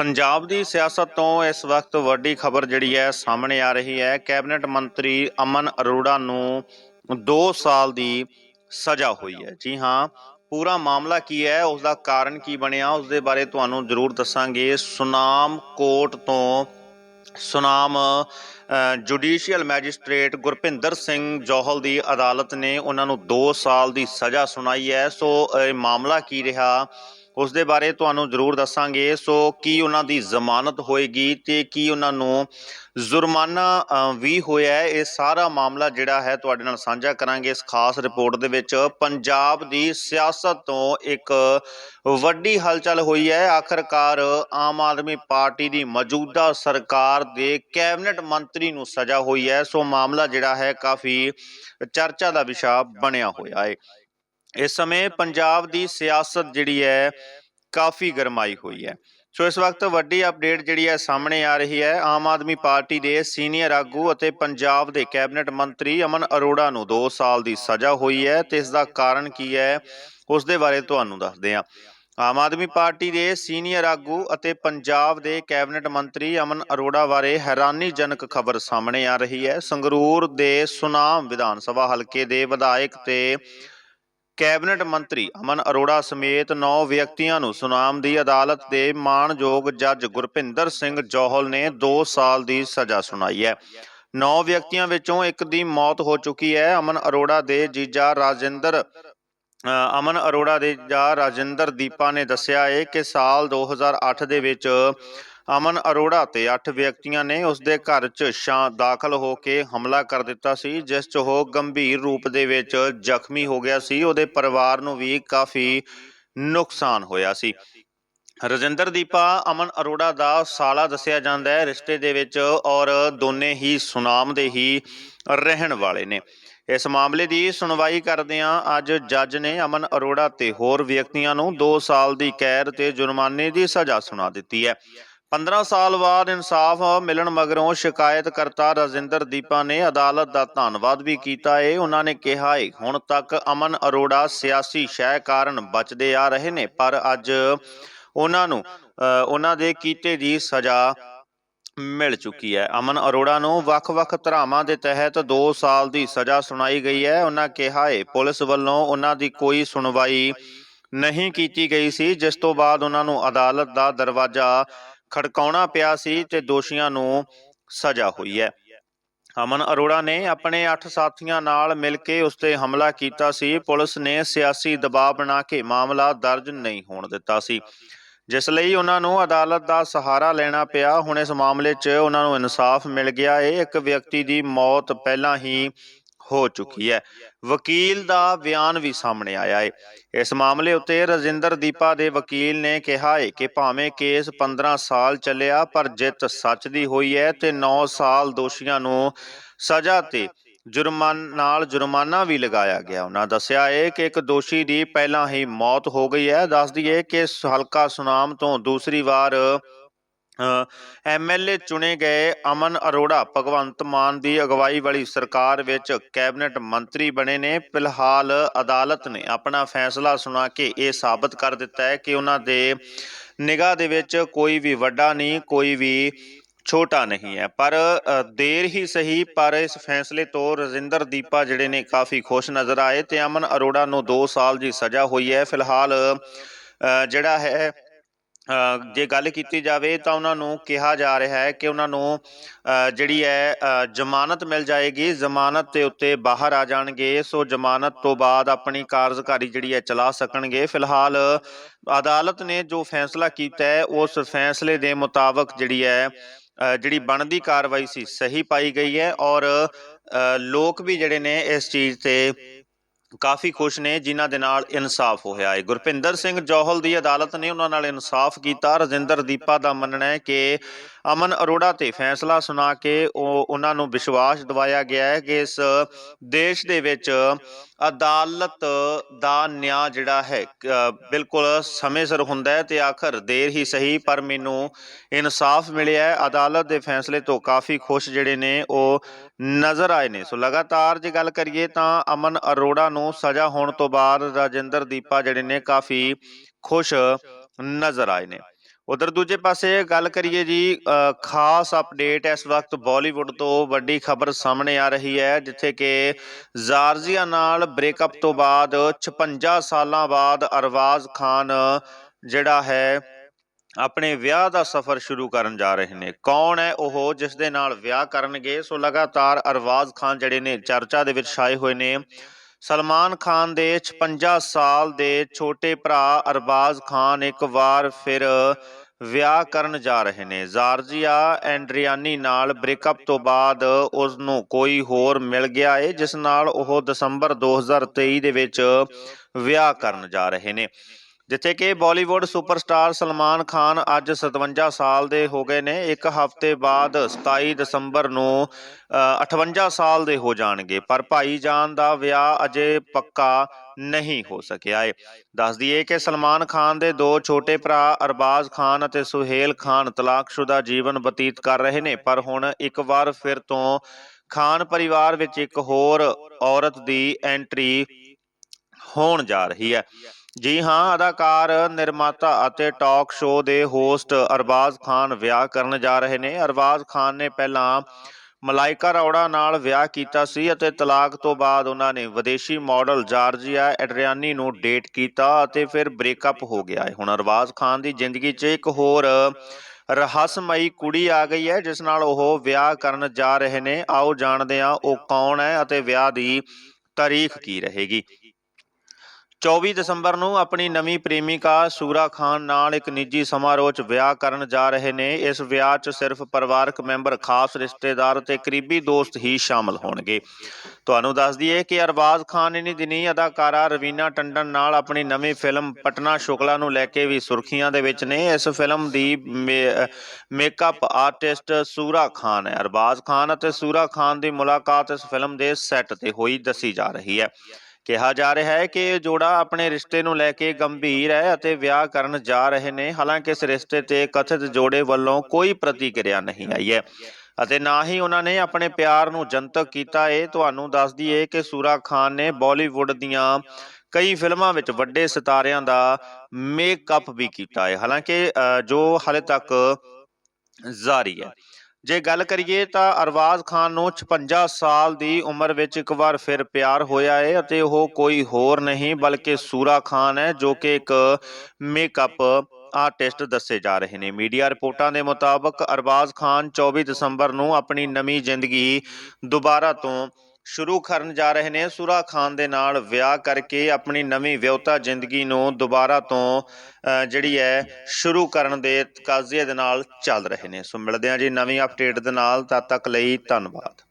ਪੰਜਾਬ ਦੀ ਸਿਆਸਤ ਤੋਂ ਇਸ ਵਕਤ ਵੱਡੀ ਖਬਰ ਜਿਹੜੀ ਹੈ ਸਾਹਮਣੇ ਆ ਰਹੀ ਹੈ। ਕੈਬਨਿਟ ਮੰਤਰੀ ਅਮਨ ਅਰੋੜਾ ਨੂੰ 2 ਸਾਲ ਦੀ ਸਜ਼ਾ ਹੋਈ ਹੈ। ਜੀ ਹਾਂ, ਪੂਰਾ ਮਾਮਲਾ ਕੀ ਹੈ? ਉਸ ਦਾ ਕਾਰਨ ਕੀ ਬਣਿਆ? ਉਸ ਦੇ ਬਾਰੇ ਤੁਹਾਨੂੰ ਜ਼ਰੂਰ ਦੱਸਾਂਗੇ। ਸੁਨਾਮ ਕੋਰਟ ਤੋਂ ਸੁਨਾਮ ਜੁਡੀਸ਼ੀਅਲ ਮੈਜਿਸਟ੍ਰੇਟ ਗੁਰਪਿੰਦਰ ਸਿੰਘ ਜੋਹਲ ਦੀ ਅਦਾਲਤ ਨੇ ਉਹਨਾਂ ਨੂੰ 2 ਸਾਲ ਦੀ ਸਜ਼ਾ ਸੁਣਾਈ ਹੈ। ਸੋ, ਇਹ ਮਾਮਲਾ ਕੀ ਰਿਹਾ? ਉਸ ਦੇ ਬਾਰੇ ਤੁਹਾਨੂੰ ਜ਼ਰੂਰ ਦੱਸਾਂਗੇ। ਸੋ ਕੀ ਉਹਨਾਂ ਦੀ ਜ਼ਮਾਨਤ ਹੋਏਗੀ ਤੇ ਕੀ ਉਹਨਾਂ ਨੂੰ ਜੁਰਮਾਨਾ ਵੀ ਹੋਇਆ ਹੈ, ਇਹ ਸਾਰਾ ਮਾਮਲਾ ਜਿਹੜਾ ਹੈ ਤੁਹਾਡੇ ਨਾਲ ਸਾਂਝਾ ਕਰਾਂਗੇ ਇਸ ਖਾਸ ਰਿਪੋਰਟ ਦੇ ਵਿੱਚ। ਪੰਜਾਬ ਦੀ ਸਿਆਸਤ ਤੋਂ ਇੱਕ ਵੱਡੀ ਹਲਚਲ ਹੋਈ ਹੈ। ਆਖਰਕਾਰ ਆਮ ਆਦਮੀ ਪਾਰਟੀ ਦੀ ਮੌਜੂਦਾ ਸਰਕਾਰ ਦੇ ਕੈਬਨਿਟ ਮੰਤਰੀ ਨੂੰ ਸਜ਼ਾ ਹੋਈ ਹੈ। ਸੋ ਮਾਮਲਾ ਜਿਹੜਾ ਹੈ ਕਾਫੀ ਚਰਚਾ ਦਾ ਵਿਸ਼ਾ ਬਣਿਆ ਹੋਇਆ ਹੈ। ਇਸ ਸਮੇਂ ਪੰਜਾਬ ਦੀ ਸਿਆਸਤ ਜਿਹੜੀ ਹੈ ਕਾਫੀ ਗਰਮਾਈ ਹੋਈ ਹੈ। ਸੋ ਇਸ ਵਕਤ ਵੱਡੀ ਅਪਡੇਟ ਜਿਹੜੀ ਹੈ ਸਾਹਮਣੇ ਆ ਰਹੀ ਹੈ। ਆਮ ਆਦਮੀ ਪਾਰਟੀ ਦੇ ਸੀਨੀਅਰ ਆਗੂ ਅਤੇ ਪੰਜਾਬ ਦੇ ਕੈਬਨਿਟ ਮੰਤਰੀ ਅਮਨ ਅਰੋੜਾ ਨੂੰ 2 ਸਾਲ ਦੀ ਸਜ਼ਾ ਹੋਈ ਹੈ ਤੇ ਇਸ ਦਾ ਕਾਰਨ ਕੀ ਹੈ, ਉਸ ਦੇ ਬਾਰੇ ਤੁਹਾਨੂੰ ਦੱਸਦੇ ਹਾਂ। ਆਮ ਆਦਮੀ ਪਾਰਟੀ ਦੇ ਸੀਨੀਅਰ ਆਗੂ ਅਤੇ ਪੰਜਾਬ ਦੇ ਕੈਬਨਿਟ ਮੰਤਰੀ ਅਮਨ ਅਰੋੜਾ ਬਾਰੇ ਹੈਰਾਨੀਜਨਕ ਖਬਰ ਸਾਹਮਣੇ ਆ ਰਹੀ ਹੈ। ਸੰਗਰੂਰ ਦੇ ਸੁਨਾਮ ਵਿਧਾਨ ਸਭਾ ਹਲਕੇ ਦੇ ਵਿਧਾਇਕ ਤੇ ਕੈਬਨਿਟ ਮੰਤਰੀ ਅਮਨ ਅਰੋੜਾ ਸਮੇਤ 9 ਵਿਅਕਤੀਆਂ ਨੂੰ ਸੁਨਾਮ ਦੀ ਅਦਾਲਤ ਦੇ ਮਾਣਯੋਗ ਜੱਜ ਗੁਰਪਿੰਦਰ ਸਿੰਘ ਜੋਹਲ ਨੇ 2 ਸਾਲ ਦੀ ਸਜ਼ਾ ਸੁਣਾਈ ਹੈ। 9 ਵਿਅਕਤੀਆਂ ਵਿੱਚੋਂ ਇੱਕ ਦੀ ਮੌਤ ਹੋ ਚੁੱਕੀ ਹੈ। ਅਮਨ ਅਰੋੜਾ ਦੇ ਜੀਜਾ ਰਾਜਿੰਦਰ ਅ, ਅਮਨ ਅਰੋੜਾ ਦੇ ਜੀਜਾ ਰਾਜਿੰਦਰ ਦੀਪਾ ਨੇ ਦੱਸਿਆ ਹੈ ਕਿ ਸਾਲ 2008 ਦੇ ਵਿੱਚ ਅਮਨ ਅਰੋੜਾ ਤੇ 8 ਵਿਅਕਤੀਆਂ ਨੇ ਉਸ ਦੇ ਘਰ 'ਚ ਸ਼ਾਂ ਦਾਖਲ ਹੋ ਕੇ ਹਮਲਾ ਕਰ ਦਿੱਤਾ ਸੀ, ਜਿਸ 'ਚ ਉਹ ਗੰਭੀਰ ਰੂਪ ਦੇ ਵਿੱਚ ਜ਼ਖਮੀ ਹੋ ਗਿਆ ਸੀ। ਉਹਦੇ ਪਰਿਵਾਰ ਨੂੰ ਵੀ ਕਾਫੀ ਨੁਕਸਾਨ ਹੋਇਆ ਸੀ। ਰਜਿੰਦਰ ਦੀਪਾ, ਅਮਨ ਅਰੋੜਾ ਦਾ ਸਾਲਾ ਦੱਸਿਆ ਜਾਂਦਾ ਹੈ, ਰਿਸ਼ਤੇ ਦੇ ਵਿੱਚ ਔਰ ਦੋਨੇ ਹੀ ਸੁਨਾਮ ਦੇ ਹੀ ਰਹਿਣ ਵਾਲੇ ਨੇ। ਇਸ ਮਾਮਲੇ ਦੀ ਸੁਣਵਾਈ ਕਰਦਿਆਂ ਅੱਜ ਜੱਜ ਨੇ ਅਮਨ ਅਰੋੜਾ ਤੇ ਹੋਰ ਵਿਅਕਤੀਆਂ ਨੂੰ 2 ਸਾਲ ਦੀ ਕੈਦ ਤੇ ਜੁਰਮਾਨੇ ਦੀ ਸਜ਼ਾ ਸੁਣਾ ਦਿੱਤੀ ਹੈ। 15 ਸਾਲ ਬਾਅਦ ਇਨਸਾਫ ਮਿਲਣ ਮਗਰੋਂ ਸ਼ਿਕਾਇਤ ਕਰਤਾ ਰਜਿੰਦਰ ਦੀਪਾ ਨੇ ਅਦਾਲਤ ਦਾ ਧੰਨਵਾਦ ਵੀ ਕੀਤਾ। ਹੈ ਉਹਨਾਂ ਨੇ ਕਿਹਾ ਹੈ ਹੁਣ ਤੱਕ ਅਮਨ ਅਰੋੜਾ ਸਿਆਸੀ ਸ਼ਹਿ ਕਾਰਨ ਬਚਦੇ ਆ ਰਹੇ ਨੇ, ਪਰ ਅੱਜ ਉਹਨਾਂ ਨੂੰ ਉਹਨਾਂ ਦੇ ਕੀਤੇ ਦੀ ਸਜ਼ਾ ਮਿਲ ਚੁੱਕੀ ਹੈ। ਅਮਨ ਅਰੋੜਾ ਨੂੰ ਵੱਖ-ਵੱਖ ਧਰਾਵਾਂ ਦੇ ਤਹਿਤ 2 ਸਾਲ ਦੀ ਸਜ਼ਾ ਸੁਣਾਈ ਗਈ ਹੈ। ਉਹਨਾਂ ਕਿਹਾ ਏ ਪੁਲਿਸ ਵੱਲੋਂ ਉਹਨਾਂ ਦੀ ਕੋਈ ਸੁਣਵਾਈ ਨਹੀਂ ਕੀਤੀ ਗਈ ਸੀ, ਜਿਸ ਤੋਂ ਬਾਅਦ ਉਹਨਾਂ ਨੂੰ ਅਦਾਲਤ ਦਾ ਦਰਵਾਜ਼ਾ ਖੜਕਾਉਣਾ ਪਿਆ ਸੀ ਤੇ ਦੋਸ਼ੀਆਂ ਨੂੰ ਸਜ਼ਾ ਹੋਈ ਹੈ। ਅਮਨ ਅਰੋੜਾ ਨੇ ਆਪਣੇ 8 ਸਾਥੀਆਂ ਨਾਲ ਮਿਲ ਕੇ ਉਸ ਤੇ ਹਮਲਾ ਕੀਤਾ ਸੀ। ਪੁਲਿਸ ਨੇ ਸਿਆਸੀ ਦਬਾਅ ਬਣਾ ਕੇ ਮਾਮਲਾ ਦਰਜ ਨਹੀਂ ਹੋਣ ਦਿੱਤਾ ਸੀ। ਜਿਸ ਲਈ ਉਹਨਾਂ ਨੂੰ ਅਦਾਲਤ ਦਾ ਸਹਾਰਾ ਲੈਣਾ ਪਿਆ। ਹੁਣ ਇਸ ਮਾਮਲੇ 'ਚ ਉਹਨਾਂ ਨੂੰ ਇਨਸਾਫ ਮਿਲ ਗਿਆ। ਏ ਇੱਕ ਵਿਅਕਤੀ ਦੀ ਮੌਤ ਪਹਿਲਾਂ ਹੀ ਹੋ ਚੁੱਕੀ ਹੈ। ਵਕੀਲ ਦਾ ਬਿਆਨ ਵੀ ਸਾਹਮਣੇ ਆਇਆ ਹੈ ਇਸ ਮਾਮਲੇ ਉੱਤੇ ਰਜਿੰਦਰ ਦੀਪਾ ਦੇ ਵਕੀਲ ਨੇ ਕਿਹਾ ਹੈ ਕਿ ਭਾਵੇਂ ਕੇਸ 15 ਸਾਲ ਚੱਲਿਆ, ਪਰ ਜਿੱਤ ਸੱਚ ਦੀ ਹੋਈ ਹੈ ਤੇ 9 ਸਾਲ ਦੋਸ਼ੀਆਂ ਨੂੰ ਸਜ਼ਾ ਤੇ ਜੁਰਮਾਨ ਨਾਲ ਜੁਰਮਾਨਾ ਵੀ ਲਗਾਇਆ ਗਿਆ। ਉਹਨਾਂ ਦੱਸਿਆ ਹੈ ਕਿ ਇੱਕ ਦੋਸ਼ੀ ਦੀ ਪਹਿਲਾਂ ਹੀ ਮੌਤ ਹੋ ਗਈ ਹੈ। ਦੱਸ ਦਈਏ ਕਿ ਹਲਕਾ ਸੁਨਾਮ ਤੋਂ ਦੂਸਰੀ ਵਾਰ ਐਮਐਲਏ ਚੁਣੇ ਗਏ ਅਮਨ ਅਰੋੜਾ ਭਗਵੰਤ ਮਾਨ ਦੀ ਅਗਵਾਈ ਵਾਲੀ ਸਰਕਾਰ ਵਿੱਚ ਕੈਬਨਿਟ ਮੰਤਰੀ ਬਣੇ ਨੇ। ਫਿਲਹਾਲ ਅਦਾਲਤ ਨੇ ਆਪਣਾ ਫੈਸਲਾ ਸੁਣਾ ਕੇ ਇਹ ਸਾਬਤ ਕਰ ਦਿੱਤਾ ਹੈ ਕਿ ਉਹਨਾਂ ਦੇ ਨਿਗਾਹ ਦੇ ਵਿੱਚ ਕੋਈ ਵੀ ਵੱਡਾ ਨਹੀਂ, ਕੋਈ ਵੀ ਛੋਟਾ ਨਹੀਂ ਹੈ। ਪਰ ਦੇਰ ਹੀ ਸਹੀ, ਪਰ ਇਸ ਫੈਸਲੇ ਤੋਂ ਰਜਿੰਦਰ ਦੀਪਾ ਜਿਹੜੇ ਨੇ ਕਾਫੀ ਖੁਸ਼ ਨਜ਼ਰ ਆਏ ਤੇ ਅਮਨ ਅਰੋੜਾ ਨੂੰ 2 ਸਾਲ ਦੀ ਸਜ਼ਾ ਹੋਈ ਹੈ। ਫਿਲਹਾਲ ਜਿਹੜਾ ਹੈ ਜੇ ਗੱਲ ਕੀਤੀ ਜਾਵੇ ਤਾਂ ਉਹਨਾਂ ਨੂੰ ਕਿਹਾ ਜਾ ਰਿਹਾ ਹੈ ਕਿ ਉਹਨਾਂ ਨੂੰ ਜਿਹੜੀ ਹੈ ਜ਼ਮਾਨਤ ਮਿਲ ਜਾਏਗੀ, ਜ਼ਮਾਨਤ ਦੇ ਉੱਤੇ ਬਾਹਰ ਆ ਜਾਣਗੇ। ਸੋ ਜ਼ਮਾਨਤ ਤੋਂ ਬਾਅਦ ਆਪਣੀ ਕਾਰਜਕਾਰੀ ਜਿਹੜੀ ਹੈ ਚਲਾ ਸਕਣਗੇ। ਫਿਲਹਾਲ ਅਦਾਲਤ ਨੇ ਜੋ ਫੈਸਲਾ ਕੀਤਾ ਹੈ, ਉਸ ਫੈਸਲੇ ਦੇ ਮੁਤਾਬਕ ਜਿਹੜੀ ਹੈ ਜਿਹੜੀ ਬਣਦੀ ਕਾਰਵਾਈ ਸੀ, ਸਹੀ ਪਾਈ ਗਈ ਹੈ ਔਰ ਲੋਕ ਵੀ ਜਿਹੜੇ ਨੇ ਇਸ ਚੀਜ਼ ਤੇ ਕਾਫੀ ਖੁਸ਼ ਨੇ, ਜਿਨ੍ਹਾਂ ਦੇ ਨਾਲ ਇਨਸਾਫ ਹੋਇਆ ਹੈ। ਗੁਰਪਿੰਦਰ ਸਿੰਘ ਜੋਹਲ ਦੀ ਅਦਾਲਤ ਨੇ ਉਹਨਾਂ ਨਾਲ ਇਨਸਾਫ ਕੀਤਾ। ਰਜਿੰਦਰ ਦੀਪਾ ਦਾ ਮੰਨਣਾ ਹੈ ਕਿ ਅਮਨ ਅਰੋੜਾ ਤੇ ਫੈਸਲਾ ਸੁਣਾ ਕੇ ਉਹ ਉਹਨਾਂ ਨੂੰ ਵਿਸ਼ਵਾਸ ਦਿਵਾਇਆ ਗਿਆ ਹੈ ਕਿ ਇਸ ਦੇਸ਼ ਦੇ ਵਿੱਚ ਅਦਾਲਤ ਦਾ ਨਿਆਂ ਜਿਹੜਾ ਹੈ ਬਿਲਕੁਲ ਸਮੇਂ ਸਿਰ ਹੁੰਦਾ ਹੈ ਤੇ ਆਖਰ ਦੇਰ ਹੀ ਸਹੀ, ਪਰ ਮੈਨੂੰ ਇਨਸਾਫ ਮਿਲਿਆ ਹੈ। ਅਦਾਲਤ ਦੇ ਫੈਸਲੇ ਤੋਂ ਕਾਫੀ ਖੁਸ਼ ਜਿਹੜੇ ਨੇ ਉਹ ਨਜ਼ਰ ਆਏ ਨੇ। ਸੋ ਲਗਾਤਾਰ ਜੇ ਗੱਲ ਕਰੀਏ ਤਾਂ ਅਮਨ ਅਰੋੜਾ ਨੂੰ ਸਜ਼ਾ ਹੋਣ ਤੋਂ ਬਾਅਦ ਰਾਜਿੰਦਰ ਦੀਪਾ ਜਿਹੜੇ ਨੇ ਕਾਫੀ ਖੁਸ਼ ਨਜ਼ਰ ਆਏ ਨੇ। ਉਧਰ ਦੂਜੇ ਪਾਸੇ ਗੱਲ ਕਰੀਏ ਜੀ ਖਾਸ ਅਪਡੇਟ ਇਸ ਵਕਤ ਬਾਲੀਵੁੱਡ ਤੋਂ ਵੱਡੀ ਖਬਰ ਸਾਹਮਣੇ ਆ ਰਹੀ ਹੈ, ਜਿੱਥੇ ਕਿ ਜਾਰਜੀਆ ਨਾਲ ਬ੍ਰੇਕਅਪ ਤੋਂ ਬਾਅਦ 56 ਸਾਲਾਂ ਬਾਅਦ ਅਰਵਾਜ਼ ਖਾਨ, ਜਿਹੜਾ ਹੈ, ਆਪਣੇ ਵਿਆਹ ਦਾ ਸਫ਼ਰ ਸ਼ੁਰੂ ਕਰਨ ਜਾ ਰਹੇ ਨੇ। ਕੌਣ ਹੈ ਉਹ ਜਿਸ ਦੇ ਨਾਲ ਵਿਆਹ ਕਰਨਗੇ? ਸੋ ਲਗਾਤਾਰ ਅਰਵਾਜ਼ ਖਾਨ ਜਿਹੜੇ ਨੇ ਚਰਚਾ ਦੇ ਵਿੱਚ ਛਾਏ ਹੋਏ ਨੇ। ਸਲਮਾਨ ਖਾਨ ਦੇ 56 ਸਾਲ ਦੇ ਛੋਟੇ ਭਰਾ ਅਰਬਾਜ਼ ਖਾਨ ਇੱਕ ਵਾਰ ਫਿਰ ਵਿਆਹ ਕਰਨ ਜਾ ਰਹੇ ਨੇ। ਜਾਰਜੀਆ ਐਂਡਰੀਆਨੀ ਨਾਲ ਬ੍ਰੇਕਅਪ ਤੋਂ ਬਾਅਦ ਉਸ ਨੂੰ ਕੋਈ ਹੋਰ ਮਿਲ ਗਿਆ ਏ, ਜਿਸ ਨਾਲ ਉਹ ਦਸੰਬਰ 2023 ਦੇ ਵਿੱਚ ਵਿਆਹ ਕਰਨ ਜਾ ਰਹੇ ਨੇ। ਜਿੱਥੇ ਕਿ ਬਾਲੀਵੁੱਡ ਸੁਪਰਸਟਾਰ ਸਲਮਾਨ ਖਾਨ ਅੱਜ 57 ਸਾਲ ਦੇ ਹੋ ਗਏ ਨੇ। ਇੱਕ ਹਫ਼ਤੇ ਬਾਅਦ 27 ਦਸੰਬਰ ਨੂੰ ਅ, 58 ਸਾਲ ਦੇ ਹੋ ਜਾਣਗੇ। ਪਰ ਭਾਈ ਜਾਨ ਦਾ ਵਿਆਹ ਅਜੇ ਪੱਕਾ ਨਹੀਂ ਹੋ ਸਕਿਆ ਏ। ਦੱਸ ਦਈਏ ਕਿ ਸਲਮਾਨ ਖਾਨ ਦੇ ਦੋ ਛੋਟੇ ਭਰਾ ਅਰਬਾਜ਼ ਖਾਨ ਅਤੇ ਸੁਹੇਲ ਖਾਨ ਤਲਾਕਸ਼ੁਦਾ ਜੀਵਨ ਬਤੀਤ ਕਰ ਰਹੇ ਨੇ। ਪਰ ਹੁਣ ਇੱਕ ਵਾਰ ਫਿਰ ਤੋਂ ਖਾਨ ਪਰਿਵਾਰ ਵਿੱਚ ਇੱਕ ਹੋਰ ਔਰਤ ਦੀ ਐਂਟਰੀ ਹੋਣ ਜਾ ਰਹੀ ਹੈ। ਜੀ ਹਾਂ, ਅਦਾਕਾਰ, ਨਿਰਮਾਤਾ ਅਤੇ ਟਾਕ ਸ਼ੋਅ ਦੇ ਹੋਸਟ ਅਰਬਾਜ਼ ਖਾਨ ਵਿਆਹ ਕਰਨ ਜਾ ਰਹੇ ਨੇ। ਅਰਬਾਜ਼ ਖਾਨ ਨੇ ਪਹਿਲਾਂ ਮਲਾਈਕਾ ਅਰੋੜਾ ਨਾਲ ਵਿਆਹ ਕੀਤਾ ਸੀ ਅਤੇ ਤਲਾਕ ਤੋਂ ਬਾਅਦ ਉਹਨਾਂ ਨੇ ਵਿਦੇਸ਼ੀ ਮਾਡਲ ਜਾਰਜੀਆ ਐਡਰੀਆਨੀ ਨੂੰ ਡੇਟ ਕੀਤਾ ਅਤੇ ਫਿਰ ਬ੍ਰੇਕਅਪ ਹੋ ਗਿਆ ਹੈ। ਹੁਣ ਅਰਬਾਜ਼ ਖਾਨ ਦੀ ਜ਼ਿੰਦਗੀ 'ਚ ਇੱਕ ਹੋਰ ਰਹੱਸਮਈ ਕੁੜੀ ਆ ਗਈ ਹੈ, ਜਿਸ ਨਾਲ ਉਹ ਵਿਆਹ ਕਰਨ ਜਾ ਰਹੇ ਨੇ। ਆਓ ਜਾਣਦੇ ਹਾਂ ਉਹ ਕੌਣ ਹੈ ਅਤੇ ਵਿਆਹ ਦੀ ਤਾਰੀਖ ਕੀ ਰਹੇਗੀ। 24 ਦਸੰਬਰ ਨੂੰ ਆਪਣੀ ਨਵੀਂ ਪ੍ਰੇਮਿਕਾ ਸੂਰਾ ਖਾਨ ਨਾਲ ਇੱਕ ਨਿੱਜੀ ਸਮਾਰੋਹ 'ਚ ਵਿਆਹ ਕਰਨ ਜਾ ਰਹੇ ਨੇ। ਇਸ ਵਿਆਹ 'ਚ ਸਿਰਫ ਪਰਿਵਾਰਕ ਮੈਂਬਰ, ਖਾਸ ਰਿਸ਼ਤੇਦਾਰ ਅਤੇ ਕਰੀਬੀ ਦੋਸਤ ਹੀ ਸ਼ਾਮਲ ਹੋਣਗੇ। ਤੁਹਾਨੂੰ ਦੱਸ ਦਈਏ ਕਿ ਅਰਬਾਜ਼ ਖਾਨ ਇਨੀ ਦਿਨੀ ਅਦਾਕਾਰਾ ਰਵੀਨਾ ਟੰਡਨ ਨਾਲ ਆਪਣੀ ਨਵੀਂ ਫਿਲਮ ਪਟਨਾ ਸ਼ੁਕਲਾ ਨੂੰ ਲੈ ਕੇ ਵੀ ਸੁਰਖੀਆਂ ਦੇ ਵਿੱਚ ਨੇ। ਇਸ ਫਿਲਮ ਦੀ ਮੇ- ਮੇਕਅਪ ਆਰਟਿਸਟ ਸੂਰਾ ਖਾਨ ਹੈ। ਅਰਬਾਜ਼ ਖਾਨ ਅਤੇ ਸੂਰਾ ਖਾਨ ਦੀ ਮੁਲਾਕਾਤ ਇਸ ਫਿਲਮ ਦੇ ਸੈੱਟ ਤੇ ਹੋਈ ਦੱਸੀ ਜਾ ਰਹੀ ਹੈ। ਕਿਹਾ ਜਾ ਰਿਹਾ ਹੈ ਕਿ ਇਹ ਜੋੜਾ ਆਪਣੇ ਰਿਸ਼ਤੇ ਨੂੰ ਲੈ ਕੇ ਗੰਭੀਰ ਹੈ ਅਤੇ ਵਿਆਹ ਕਰਨ ਜਾ ਰਹੇ ਨੇ। ਹਾਲਾਂਕਿ ਇਸ ਰਿਸ਼ਤੇ ਤੇ ਕਥਿਤ ਜੋੜੇ ਵੱਲੋਂ ਕੋਈ ਪ੍ਰਤੀਕਿਰਿਆ ਨਹੀਂ ਆਈ ਹੈ। ਅਤੇ ਨਾ ਹੀ ਉਹਨਾਂ ਨੇ ਆਪਣੇ ਪਿਆਰ ਨੂੰ ਜਨਤਕ ਕੀਤਾ ਇਹ ਤੁਹਾਨੂੰ ਦੱਸ ਦਈਏ ਕਿ ਸੂਰਾ ਖਾਨ ਨੇ ਬਾਲੀਵੁੱਡ ਦੀਆਂ ਕਈ ਫਿਲਮਾਂ ਵਿੱਚ ਵੱਡੇ ਸਿਤਾਰਿਆਂ ਦਾ ਮੇਕਅਪ ਵੀ ਕੀਤਾ ਹੈ ਹਾਲਾਂਕਿ ਅ, ਜੋ ਹਾਲੇ ਤੱਕ ਜਾਰੀ ਹੈ। ਜੇ ਗੱਲ ਕਰੀਏ ਤਾਂ ਅਰਵਾਜ਼ ਖਾਨ ਨੂੰ 56 ਸਾਲ ਦੀ ਉਮਰ ਵਿੱਚ ਇੱਕ ਵਾਰ ਫਿਰ ਪਿਆਰ ਹੋਇਆ ਹੈ ਅਤੇ ਉਹ ਕੋਈ ਹੋਰ ਨਹੀਂ, ਬਲਕਿ ਸੂਰਾ ਖਾਨ ਹੈ, ਜੋ ਕਿ ਇੱਕ ਮੇਕਅਪ ਆਰਟਿਸਟ ਦੱਸੇ ਜਾ ਰਹੇ ਨੇ। ਮੀਡੀਆ ਰਿਪੋਰਟਾਂ ਦੇ ਮੁਤਾਬਕ ਅਰਬਾਜ਼ ਖਾਨ 24 ਦਸੰਬਰ ਨੂੰ ਆਪਣੀ ਨਵੀਂ ਜ਼ਿੰਦਗੀ ਦੁਬਾਰਾ ਤੋਂ ਸ਼ੁਰੂ ਕਰਨ ਜਾ ਰਹੇ ਨੇ। ਸੂਰਾ ਖਾਨ ਦੇ ਨਾਲ ਵਿਆਹ ਕਰਕੇ ਆਪਣੀ ਨਵੀਂ ਵਿਆਹੁਤਾ ਜ਼ਿੰਦਗੀ ਨੂੰ ਦੁਬਾਰਾ ਤੋਂ ਜਿਹੜੀ ਹੈ, ਸ਼ੁਰੂ ਕਰਨ ਦੇ ਤਕਾਜ਼ੇ ਦੇ ਨਾਲ ਚੱਲ ਰਹੇ ਨੇ। ਸੋ ਮਿਲਦੇ ਹਾਂ ਜੀ ਨਵੀਂ ਅਪਡੇਟ ਦੇ ਨਾਲ। ਤਦ ਤੱਕ ਲਈ ਧੰਨਵਾਦ।